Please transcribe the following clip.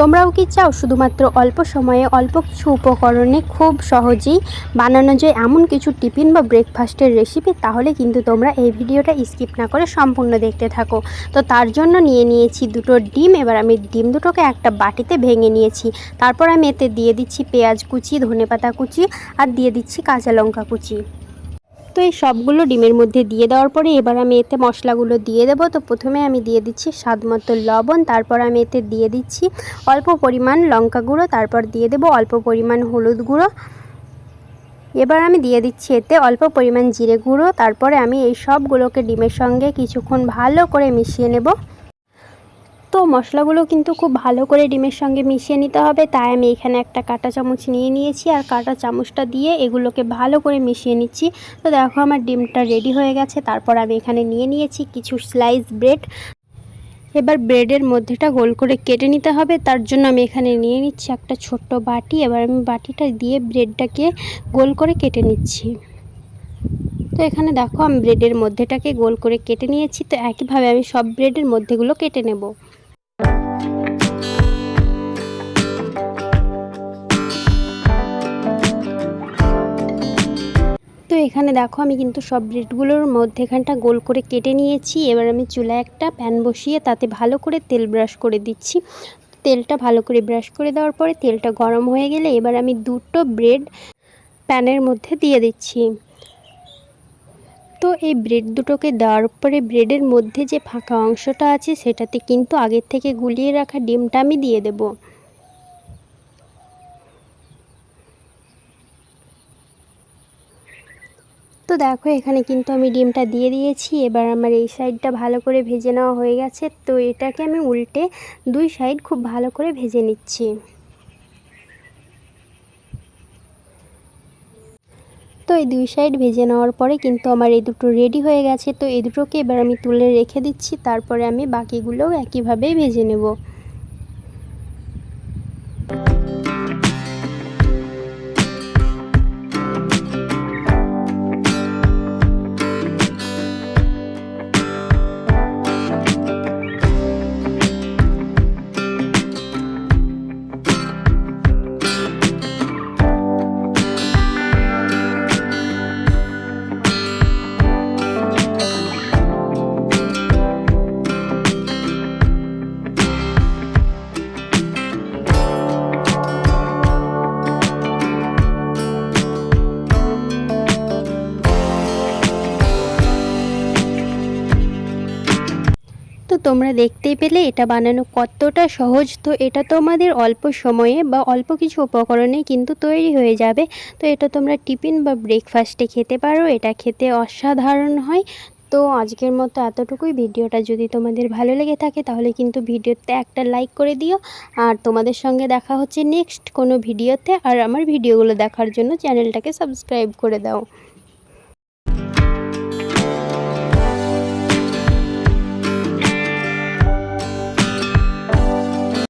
তোমরাও কি চাও শুধুমাত্র অল্প সময়ে অল্প কিছু উপকরণে খুব সহজেই বানানো যায় এমন কিছু টিফিন বা ব্রেকফাস্টের রেসিপি তাহলে কিন্তু তোমরা এই ভিডিওটা স্কিপ না করে সম্পূর্ণ দেখতে থাকো। তো তার জন্য নিয়ে নিয়েছি দুটো ডিম, এবার আমি ডিম দুটোকে একটা বাটিতে ভেঙে নিয়েছি। তারপর আমি এতে দিয়ে দিচ্ছি পেঁয়াজ কুচি, ধনেপাতা কুচি আর দিয়ে দিচ্ছি কাঁচা লঙ্কা কুচি। তো এই সবগুলো ডিমের মধ্যে দিয়ে দেওয়ার পরে এবার আমি এতে মশলাগুলো দিয়ে দেবো। তো প্রথমে আমি দিয়ে দিচ্ছি স্বাদ মতো লবণ, তারপর আমি এতে দিয়ে দিচ্ছি অল্প পরিমাণ লঙ্কা গুঁড়ো, তারপর দিয়ে দেবো অল্প পরিমাণ হলুদ গুঁড়ো। এবার আমি দিয়ে দিচ্ছি এতে অল্প পরিমাণ জিরে গুঁড়ো, তারপরে আমি এই সবগুলোকে ডিমের সঙ্গে কিছুক্ষণ ভালো করে মিশিয়ে নেব। তো মশলাগুলো কিন্তু খুব ভালো করে ডিমের সঙ্গে মিশিয়ে নিতে হবে। তাই আমি এখানে একটা কাঁটা চামচ নিয়ে নিয়েছি আর কাঁটা চামচটা দিয়ে এগুলোকে ভালো করে মিশিয়ে নিচ্ছি। তো দেখো আমার ডিমটা রেডি হয়ে গেছে। তারপর আমি এখানে নিয়ে নিয়েছি কিছু স্লাইস ব্রেড এবার ব্রেডের মধ্যেটা গোল করে কেটে নিতে হবে। তার জন্য আমি এখানে নিয়ে নিচ্ছি একটা ছোট্ট বাটি। এবার আমি বাটিটা দিয়ে ব্রেডটাকে গোল করে কেটে নিচ্ছি। তো এখানে দেখো আমি ব্রেডের মধ্যেটাকে গোল করে কেটে নিয়েছি। তো একইভাবে আমি সব ব্রেডের মধ্যেগুলো কেটে নেব। এখানে দেখো আমি কিন্তু সব ব্রেডগুলোর মধ্যেখানটা গোল করে কেটে নিয়েছি। এবার আমি চুলায় একটা প্যান বসিয়ে তাতে ভালো করে তেল ব্রাশ করে দিচ্ছি। তেলটা ভালো করে ব্রাশ করে দেওয়ার পরে তেলটা গরম হয়ে গেলে এবার আমি দুটো ব্রেড প্যানের মধ্যে দিয়ে দিচ্ছি। তো এই ব্রেড দুটোকে দেওয়ার পরে ব্রেডের মধ্যে যে ফাঁকা অংশটা আছে সেটাতে কিন্তু আগের থেকে গুলিয়ে রাখা ডিমটা আমি দিয়ে দেবো। তো দেখো, এখানে কিন্তু আমি ডিমটা দিয়ে দিয়েছি। এবার আমার এই সাইডটা ভালো করে ভেজে নেওয়া হয়ে গেছে। তো এটাকে আমি উল্টে দুই সাইড খুব ভালো করে ভেজে নিচ্ছি। তো এই দুই সাইড ভেজে নেওয়ার পরে কিন্তু আমার এই দুটো রেডি হয়ে গেছে। তো এই দুটোকে এবার আমি তুলে রেখে দিচ্ছি। তারপরে আমি বাকিগুলোও একইভাবেই ভেজে নেব। তোমরা দেখতেই পেলে এটা বানানো কতটা সহজ। তো এটা তোমাদের অল্প সময়ে বা অল্প কিছু উপকরণে কিন্তু তৈরি হয়ে যাবে। তো এটা তোমরা টিফিন বা ব্রেকফাস্টে খেতে পারো, এটা খেতে অসাধারণ হয়। তো আজকের মতো এতটুকুই। ভিডিওটা যদি তোমাদের ভালো লেগে থাকে তাহলে কিন্তু ভিডিওতে একটা লাইক করে দিও। আর তোমাদের সঙ্গে দেখা হচ্ছে নেক্সট কোনো ভিডিওতে। আর আমার ভিডিওগুলো দেখার জন্য চ্যানেলটাকে সাবস্ক্রাইব করে দাও।